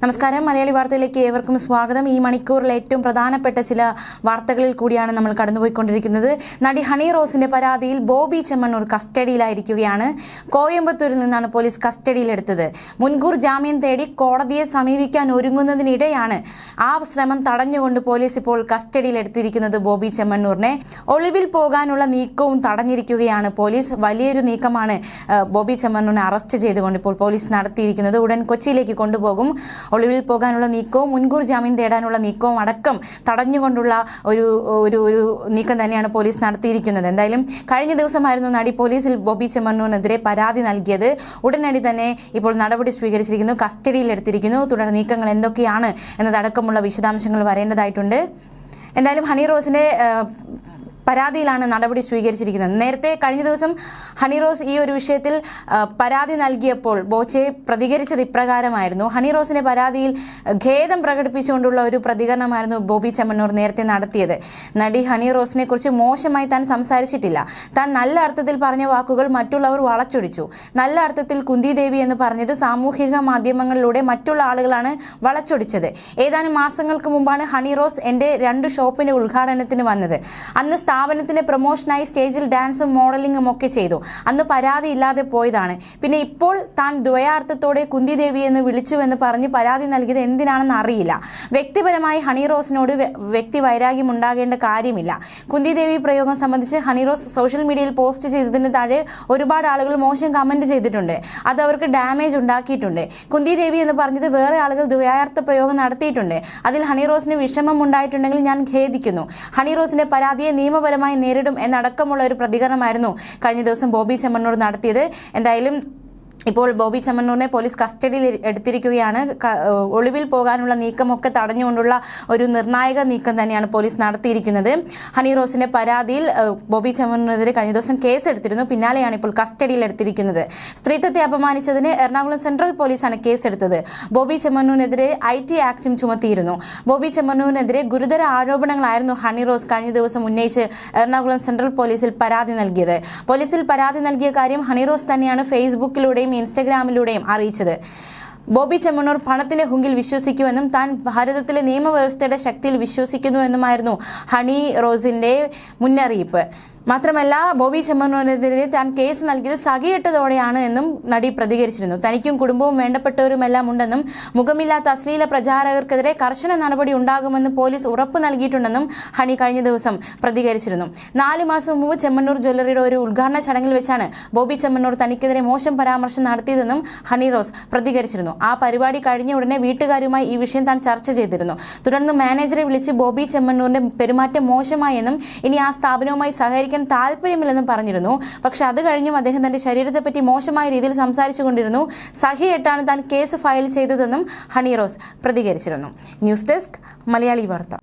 നമസ്കാരം. മലയാളി വാർത്തയിലേക്ക് ഏവർക്കും സ്വാഗതം. ഈ മണിക്കൂറിൽ ഏറ്റവും പ്രധാനപ്പെട്ട ചില വാർത്തകളിൽ കൂടിയാണ് നമ്മൾ കടന്നുപോയിക്കൊണ്ടിരിക്കുന്നത്. നടി ഹണി റോസിന്റെ പരാതിയിൽ ബോബി ചെമ്മണ്ണൂർ കസ്റ്റഡിയിലായിരിക്കുകയാണ്. കോയമ്പത്തൂരിൽ നിന്നാണ് പോലീസ് കസ്റ്റഡിയിലെടുത്തത്. മുൻകൂർ ജാമ്യം തേടി കോടതിയെ സമീപിക്കാൻ ഒരുങ്ങുന്നതിനിടെയാണ് ആ ശ്രമം തടഞ്ഞുകൊണ്ട് പോലീസ് ഇപ്പോൾ കസ്റ്റഡിയിലെടുത്തിരിക്കുന്നത് ബോബി ചെമ്മണ്ണൂറിനെ. ഒളിവിൽ പോകാനുള്ള നീക്കവും തടഞ്ഞിരിക്കുകയാണ് പോലീസ്. വലിയൊരു നീക്കമാണ് ബോബി ചെമ്മണ്ണൂരിനെ അറസ്റ്റ് ചെയ്തുകൊണ്ട് ഇപ്പോൾ പോലീസ് നടത്തിയിരിക്കുന്നത്. ഉടൻ കൊച്ചിയിലേക്ക് കൊണ്ടുപോകും. ഒളിവിൽ പോകാനുള്ള നീക്കവും മുൻകൂർ ജാമ്യം തേടാനുള്ള നീക്കവും അടക്കം തടഞ്ഞുകൊണ്ടുള്ള ഒരു ഒരു ഒരു നീക്കം തന്നെയാണ് പോലീസ് നടത്തിയിരിക്കുന്നത്. എന്തായാലും കഴിഞ്ഞ ദിവസമായിരുന്നു നടി പോലീസിൽ ബോബി ചെമ്മണ്ണൂരിനെതിരെ പരാതി നൽകിയത്. ഉടനടി തന്നെ ഇപ്പോൾ നടപടി സ്വീകരിച്ചിരിക്കുന്നു കസ്റ്റഡിയിലെടുത്തിരിക്കുന്നു തുടർ നീക്കങ്ങൾ എന്തൊക്കെയാണ് എന്നതടക്കമുള്ള വിശദാംശങ്ങൾ വരേണ്ടതായിട്ടുണ്ട്. എന്തായാലും ഹണി റോസിന്റെ പരാതിയിലാണ് നടപടി സ്വീകരിച്ചിരിക്കുന്നത്. നേരത്തെ കഴിഞ്ഞ ദിവസം ഹണി റോസ് ഈ ഒരു വിഷയത്തിൽ പരാതി നൽകിയപ്പോൾ ബോച്ചെ പ്രതികരിച്ചത് ഇപ്രകാരമായിരുന്നു. ഹണി റോസിന്റെ പരാതിയിൽ ഖേദം പ്രകടിപ്പിച്ചുകൊണ്ടുള്ള ഒരു പ്രതികരണമായിരുന്നു ബോബി ചെമ്മണ്ണൂർ നേരത്തെ നടത്തിയത്. നടി ഹണി റോസിനെ കുറിച്ച് മോശമായി താൻ സംസാരിച്ചിട്ടില്ല. താൻ നല്ല അർത്ഥത്തിൽ പറഞ്ഞ വാക്കുകൾ മറ്റുള്ളവർ വളച്ചൊടിച്ചു. നല്ല അർത്ഥത്തിൽ കുന്തി ദേവി എന്ന് പറഞ്ഞത് സാമൂഹിക മാധ്യമങ്ങളിലൂടെ മറ്റുള്ള ആളുകളാണ് വളച്ചൊടിച്ചത്. ഏതാനും മാസങ്ങൾക്ക് മുമ്പാണ് ഹണി റോസ് എന്റെ രണ്ട് ഷോപ്പിന്റെ ഉദ്ഘാടനത്തിന് വന്നത്. അന്ന് സ്ഥാപനത്തിന്റെ പ്രൊമോഷനായി സ്റ്റേജിൽ ഡാൻസും മോഡലിങ്ങും ഒക്കെ ചെയ്തു. അന്ന് പരാതി ഇല്ലാതെ പോയതാണ്. പിന്നെ ഇപ്പോൾ താൻ ദ്വയാർത്ഥത്തോടെ കുന്തിദേവി എന്ന് വിളിച്ചുവെന്ന് പറഞ്ഞ് പരാതി നൽകിയത് എന്തിനാണെന്ന് അറിയില്ല. വ്യക്തിപരമായി ഹണി റോസിനോട് വ്യക്തി വൈരാഗ്യം ഉണ്ടാകേണ്ട കാര്യമില്ല. കുന്തിദേവി പ്രയോഗം സംബന്ധിച്ച് ഹണി റോസ് സോഷ്യൽ മീഡിയയിൽ പോസ്റ്റ് ചെയ്തതിന് താഴെ ഒരുപാട് ആളുകൾ മോശം കമന്റ് ചെയ്തിട്ടുണ്ട്. അത് അവർക്ക് ഡാമേജ് ഉണ്ടാക്കിയിട്ടുണ്ട്. കുന്തിദേവി എന്ന് പറഞ്ഞത് വേറെ ആളുകൾ ദ്വയാർത്ഥ പ്രയോഗം നടത്തിയിട്ടുണ്ട്. അതിൽ ഹണി റോസിന് വിഷമം ഉണ്ടായിട്ടുണ്ടെങ്കിൽ ഞാൻ ഖേദിക്കുന്നു. ഹണി റോസിന്റെ പരാതിയെ നിയമപരമായി നേരിടും എന്നടക്കമുള്ള ഒരു പ്രതികരണമായിരുന്നു കഴിഞ്ഞ ദിവസം ബോബി ചെമ്മണ്ണൂർ നടത്തിയത്. എന്തായാലും ഇപ്പോൾ ബോബി ചെമ്മണ്ണൂരിനെ പോലീസ് കസ്റ്റഡിയിൽ എടുത്തിരിക്കുകയാണ്. ഒളിവിൽ പോകാനുള്ള നീക്കമൊക്കെ തടഞ്ഞുകൊണ്ടുള്ള ഒരു നിർണായക നീക്കം തന്നെയാണ് പോലീസ് നടത്തിയിരിക്കുന്നത്. ഹണി റോസിന്റെ പരാതിയിൽ ബോബി ചെമ്മണ്ണൂരിനെതിരെ കഴിഞ്ഞ ദിവസം കേസ് എടുത്തിരുന്നു പിന്നാലെയാണ് ഇപ്പോൾ കസ്റ്റഡിയിൽ എടുത്തിരിക്കുന്നത്. സ്ത്രീത്വത്തെ അപമാനിച്ചതിന് എറണാകുളം സെൻട്രൽ പോലീസാണ് കേസെടുത്തത്. ബോബി ചെമ്മണ്ണൂരിനെതിരെ ഐ ടി ആക്ടും ചുമത്തിയിരുന്നു. ബോബി ചെമ്മണ്ണൂരിനെതിരെ ഗുരുതര ആരോപണങ്ങളായിരുന്നു ഹണി റോസ് കഴിഞ്ഞ ദിവസം ഉന്നയിച്ച് എറണാകുളം സെൻട്രൽ പോലീസിൽ പരാതി നൽകിയത്. പോലീസിൽ പരാതി നൽകിയ കാര്യം ഹണി റോസ് തന്നെയാണ് ഫേസ്ബുക്കിലൂടെയും ഇൻസ്റ്റഗ്രാമിലൂടെയും അറിയിച്ചത്. ബോബി ചെമ്മണ്ണൂർ പണത്തിന്റെ ഹുങ്കിൽ വിശ്വസിക്കുമെന്നും താൻ ഭാരതത്തിലെ നിയമവ്യവസ്ഥയുടെ ശക്തിയിൽ വിശ്വസിക്കുന്നുവെന്നുമായിരുന്നു ഹണി റോസിന്റെ മുന്നറിയിപ്പ്. മാത്രമല്ല ബോബി ചെമ്മനോനെതിരെ താൻ കേസ് നൽകിയത് സഖിയിട്ടതോടെയാണ് എന്നും നടി പ്രതികരിച്ചിരുന്നു. തനിക്കും കുടുംബവും വേണ്ടപ്പെട്ടവരുമെല്ലാം ഉണ്ടെന്നും മുഖമില്ലാത്ത അശ്ലീല പ്രചാരകർക്കെതിരെ കർശന നടപടി ഉണ്ടാകുമെന്ന് പോലീസ് ഉറപ്പ് നൽകിയിട്ടുണ്ടെന്നും ഹണി കഴിഞ്ഞ ദിവസം പ്രതികരിച്ചിരുന്നു. നാലു മാസം മുമ്പ് ചെമ്മണ്ണൂർ ജ്വല്ലറിയുടെ ഒരു ഉദ്ഘാടന ചടങ്ങിൽ വെച്ചാണ് ബോബി ചെമ്മണ്ണൂർ തനിക്കെതിരെ മോശം പരാമർശം നടത്തിയതെന്നും ഹണി റോസ് പ്രതികരിച്ചിരുന്നു. ആ പരിപാടി കഴിഞ്ഞ ഉടനെ വീട്ടുകാരുമായി ഈ വിഷയം താൻ ചർച്ച ചെയ്തിരുന്നു. തുടർന്ന് മാനേജറെ വിളിച്ച് ബോബി ചെമ്മണ്ണൂരിന്റെ പെരുമാറ്റം മോശമായെന്നും ഇനി ആ സ്ഥാപനവുമായി സഹകരിക്കാൻ താല്പര്യമില്ലെന്നും പറഞ്ഞിരുന്നു. പക്ഷെ അത് കഴിഞ്ഞും അദ്ദേഹം തന്റെ ശരീരത്തെപ്പറ്റി മോശമായ രീതിയിൽ സംസാരിച്ചു കൊണ്ടിരുന്നു സഹിയെട്ടാണ് താൻ കേസ് ഫയൽ ചെയ്തതെന്നും ഹണി റോസ് പ്രതികരിച്ചിരുന്നു. ന്യൂസ് ഡെസ്ക് മലയാളി വാർത്ത.